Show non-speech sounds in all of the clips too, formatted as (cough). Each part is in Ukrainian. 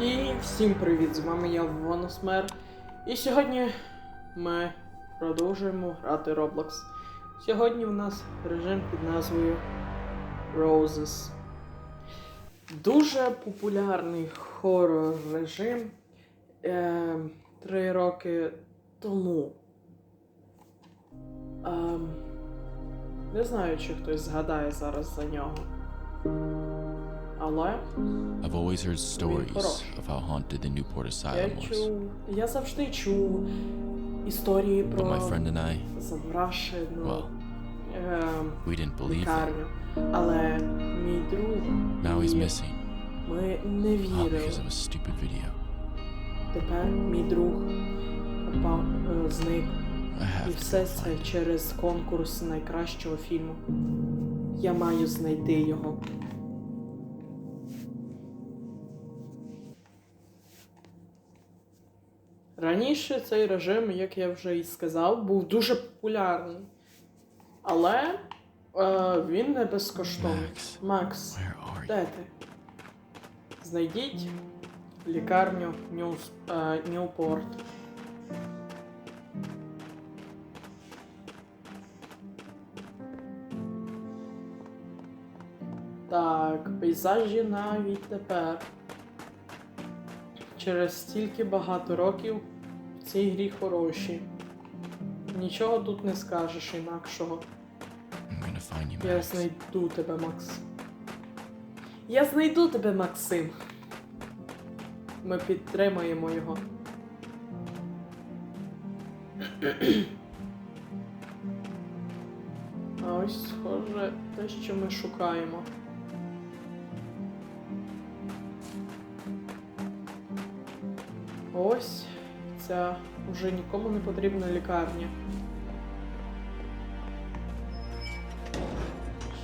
І всім привіт! З вами я Воносмер. І сьогодні ми продовжуємо грати Roblox. Сьогодні в нас режим під назвою Roses. Дуже популярний хоррор режим е, три роки тому. Ем, не знаю, чи хтось згадає зараз за нього. I've always heard stories of how haunted the Newport Asylum was. я завжди чув історії But про my friend and I, well, ем, we didn't believe it. Але мій друг, Now he's missing. ми не All because of a stupid video. Тепер мій друг пропав, е, зник. І все це через конкурс найкращого фільму. Я маю знайти його. Раніше цей режим, як я вже і сказав, був дуже популярний. Але е, він не безкоштовний. Макс. Де ти? Знайдіть лікарню Ньюс, е, Ньюпорт. Так, пейзажі навіть тепер. Через стільки багато років в цій грі хороші. Нічого тут не скажеш інакшого. You, Я знайду тебе, Макс. Я знайду тебе, Максим. Ми підтримаємо його. А ось, схоже, те, що ми шукаємо. Ось ця вже нікому не потрібна лікарня.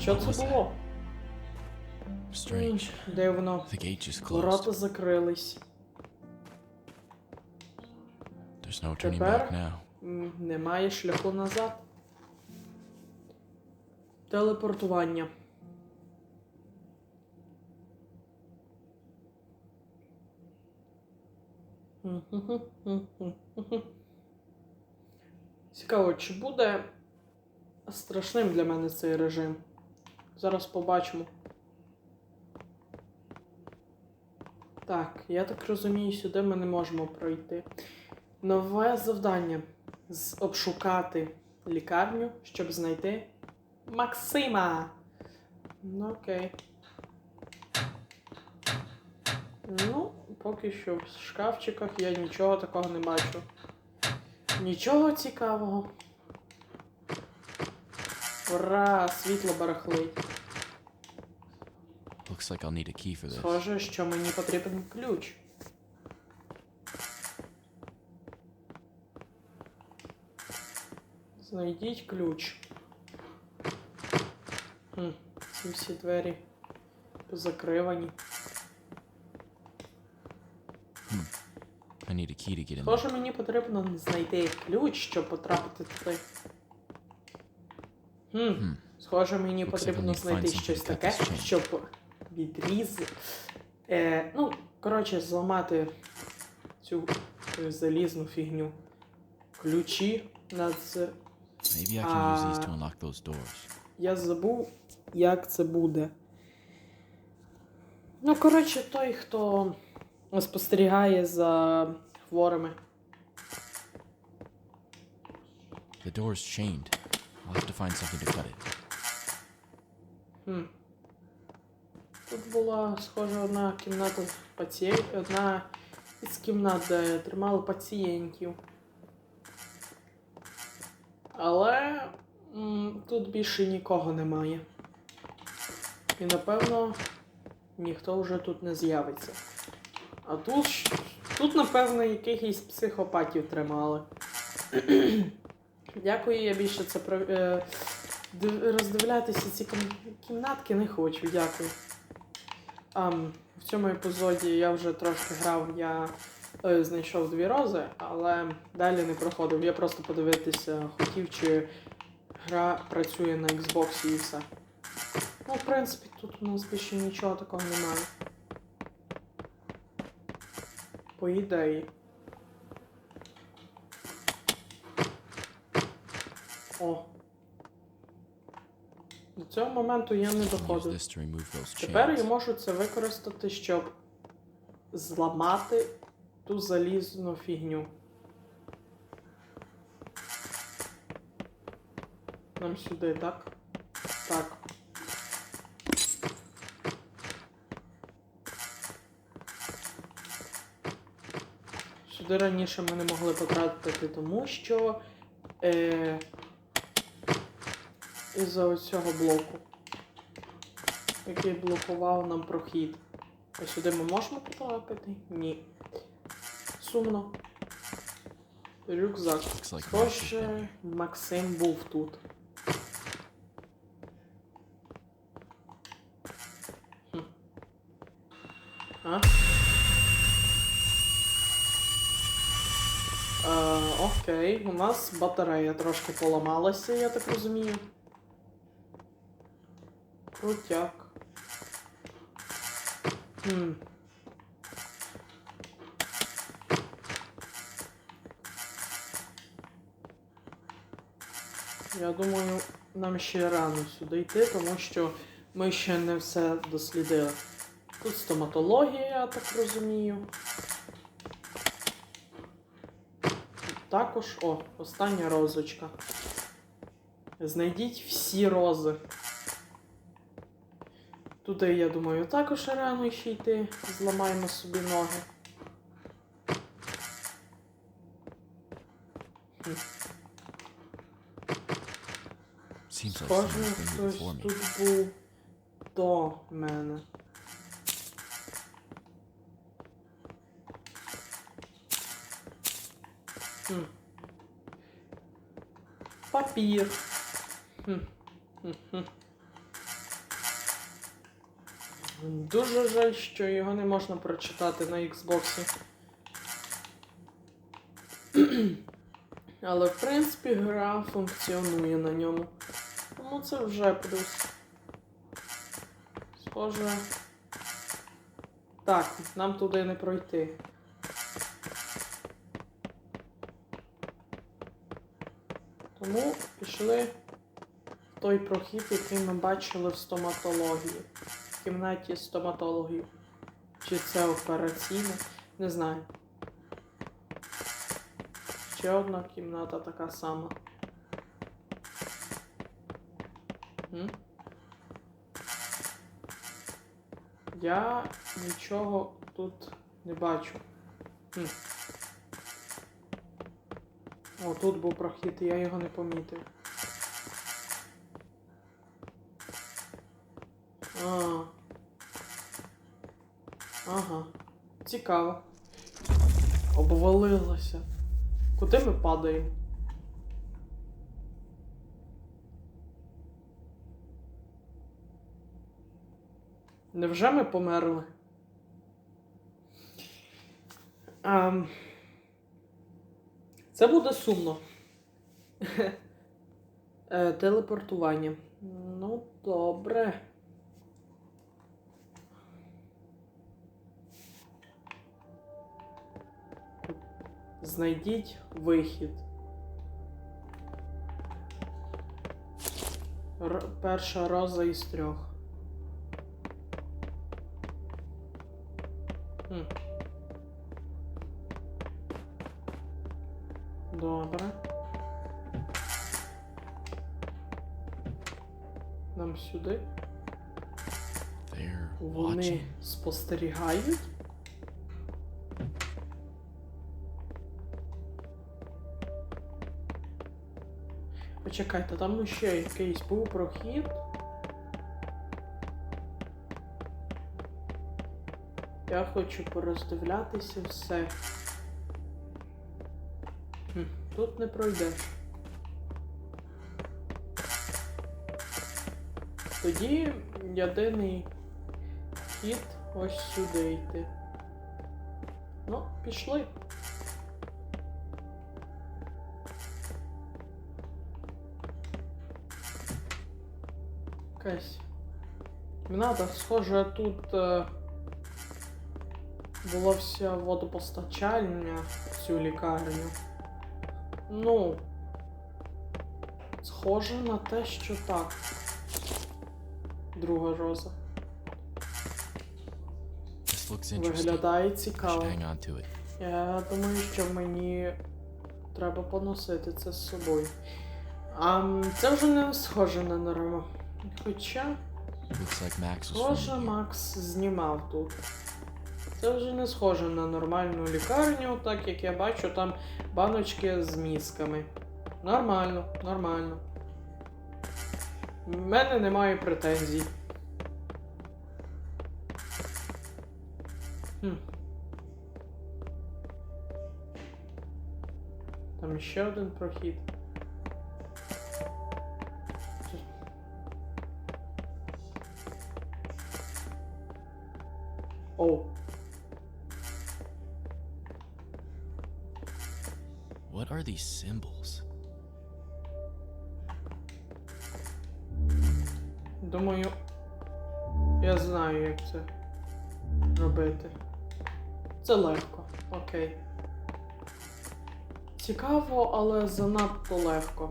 Що це було? Strange. Дивно. Ворота закрились. No Тепер немає шляху назад. Телепортування. Цікаво, чи буде страшним для мене цей режим? Зараз побачимо. Так, я так розумію, сюди ми не можемо пройти. Нове завдання обшукати лікарню, щоб знайти Максима. Ну окей. Ну, поки що в шкафчиках я нічого такого не бачу. Нічого цікавого. Ура, світло барахлить. Looks like I'll need a key for this. Схоже, що мені потрібен ключ. Знайдіть ключ. Хм, ці всі двері позакривані. Need a key to get in there. Схоже, мені потрібно знайти ключ, щоб потрапити туди. Хм, схоже, мені Looks like потрібно need to знайти something щось to cut таке, this chain. щоб відріз. Е, ну, коротше, зламати цю е, залізну фігню. Ключі на це. Maybe I can use these to unlock those doors. Я забув, як це буде. Ну, коротше, той, хто спостерігає за хворими. The door's chained. I'll have to find something to cut it. Хм. Тут була схожа одна кімната пацієнтів, одна із кімнат, де тримали пацієнтів. Але м, тут більше нікого немає. І напевно ніхто вже тут не з'явиться. А тут, тут, напевно, якихось психопатів тримали. Дякую, я більше це. Е, роздивлятися ці кімнатки не хочу, дякую. Ам, в цьому епізоді я вже трошки грав, я е, знайшов дві рози, але далі не проходив. Я просто подивитися хотів, чи гра працює на Xbox і все. Ну, в принципі, тут у нас більше нічого такого немає. По ідеї. О. До цього моменту я не доходив. Тепер я можу це використати, щоб зламати ту залізну фігню. Нам сюди, так? Так. Сюди раніше ми не могли потрапити, тому що е, із-за ось цього блоку який блокував нам прохід. А сюди ми можемо потрапити? Ні. Сумно. Рюкзак. Схоже. Максим був тут. Хм. А? Е, окей, у нас батарея трошки поламалася, я так розумію. Крутяк. Хм. Я думаю, нам ще рано сюди йти, тому що ми ще не все дослідили. Тут стоматологія, я так розумію. Тут також, о, остання розочка. Знайдіть всі рози. Туди, я думаю, також рано ще йти. Зламаємо собі ноги. Схоже, хтось тут був до мене. Хм. Папір. Хм. Хм. Дуже жаль, що його не можна прочитати на Xbox. Але в принципі гра функціонує на ньому. Тому це вже плюс. Схоже. Так, нам туди не пройти. Тому пішли в той прохід, який ми бачили в стоматології. В кімнаті стоматологів. Чи це операційна? Не знаю. Ще одна кімната така сама. М? Я нічого тут не бачу. Хм. О, тут був прохід, я його не помітив. А. Ага. Цікаво. Обвалилося. Куди ми падаємо? Невже ми померли? Ам... Це буде сумно. (laughs) Е, Телепортування. Ну, добре. Знайдіть вихід. Р- перша роза із трьох. Вони watching. спостерігають. Почекайте, там ще якийсь був прохід. Я хочу пороздивлятися все. Хм, тут не пройдеш. Тоді єдиний хід ось сюди йти. Ну, пішли. Якась. Кімната, схоже, тут е, було все водопостачання цю лікарню. Ну. Схоже на те, що так. Друга роза. Виглядає цікаво. Я думаю, що мені треба поносити це з собою. А це вже не схоже на норму. Хоча, схоже. Макс знімав тут. Це вже не схоже на нормальну лікарню, так як я бачу там баночки з мізками. Нормально, нормально. У мене немає претензій. Хм. Там ще один прохід. Це- Оу. What are these symbols? Думаю, я знаю, як це робити. Це легко, окей. Цікаво, але занадто легко.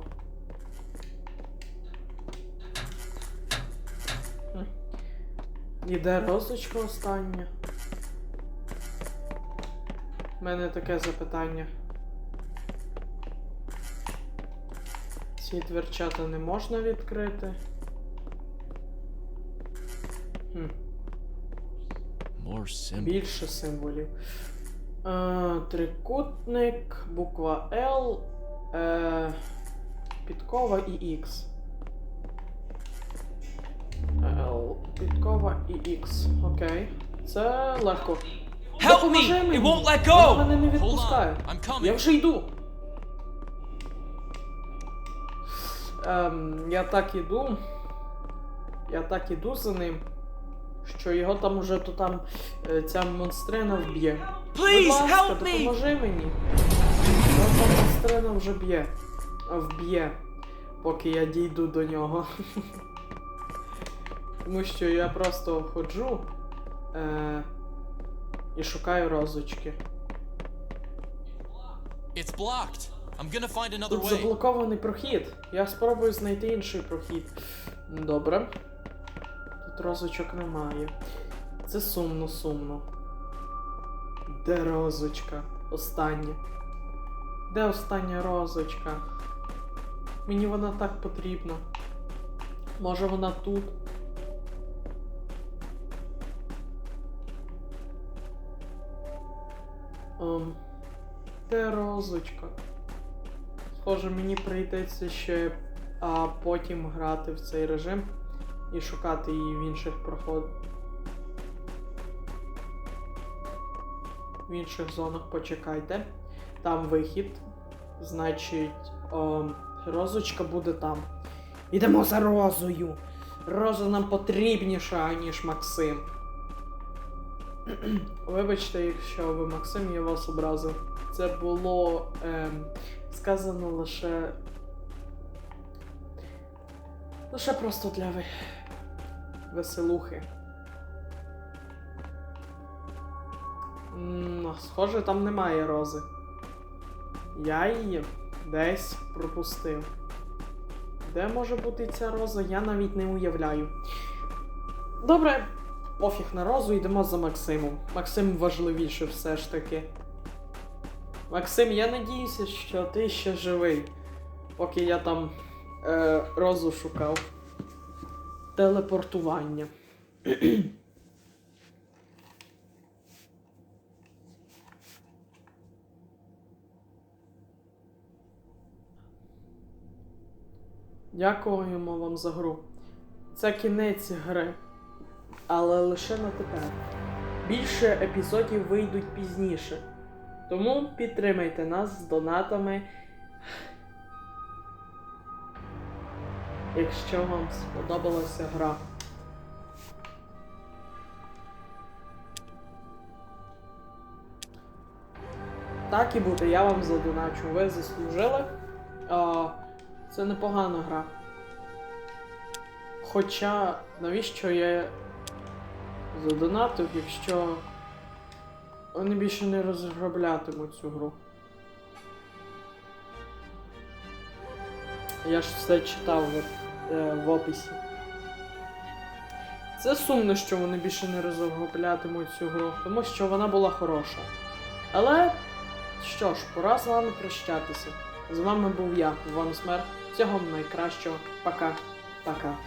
Іде розочка остання. У мене таке запитання. Ці дверчата не можна відкрити. Хм. More symbols. Більше символів. Е, трикутник, буква L, е, підкова і X. L, підкова і X. Окей. Це легко. Help me! It won't let go! мене не відпускає. I'm coming. Я вже йду. Ем, я так іду. Я так іду за ним. Що його там уже то там е, ця монстрина вб'є. Будь ласка, допоможи мені. Його та монстрина вже б'є. Вб'є. Поки я дійду до нього. (laughs) Тому що я просто ходжу е, і шукаю розочки. It's blocked. I'm gonna find another Тут way. заблокований прохід. Я спробую знайти інший прохід. Добре. Розочок немає. Це сумно, сумно. Де розочка? Остання. Де остання розочка? Мені вона так потрібна. Може вона тут? Ем, де розочка? Схоже, мені прийдеться ще а, потім грати в цей режим і шукати її в інших проходах. В інших зонах почекайте. Там вихід. Значить, ем, розочка буде там. Ідемо за розою. Роза нам потрібніша, ніж Максим. (clears throat) Вибачте, якщо ви Максим, я вас образив. Це було ем, сказано лише. Лише просто для ви... веселухи. Схоже, там немає рози. Я її десь пропустив. Де може бути ця роза, я навіть не уявляю. Добре, пофіг на розу, йдемо за Максимом. Максим важливіше все ж таки. Максим, я надіюся, що ти ще живий, поки я там е, розу шукав. Телепортування. (clears throat) Дякуємо вам за гру. Це кінець гри, але лише на тепер. Більше епізодів вийдуть пізніше. Тому підтримайте нас з донатами. Якщо вам сподобалася гра. Так і буде, я вам задоначу. Ви заслужили. А, це непогана гра. Хоча, навіщо я задонатив, якщо Вони більше не розроблятимуть цю гру. Я ж все читав е, в описі. Це сумно, що вони більше не розроблятимуть цю гру, тому що вона була хороша. Але що ж, пора з вами прощатися. З вами був я, Ван Смер. Всього найкращого. Пока. Пока.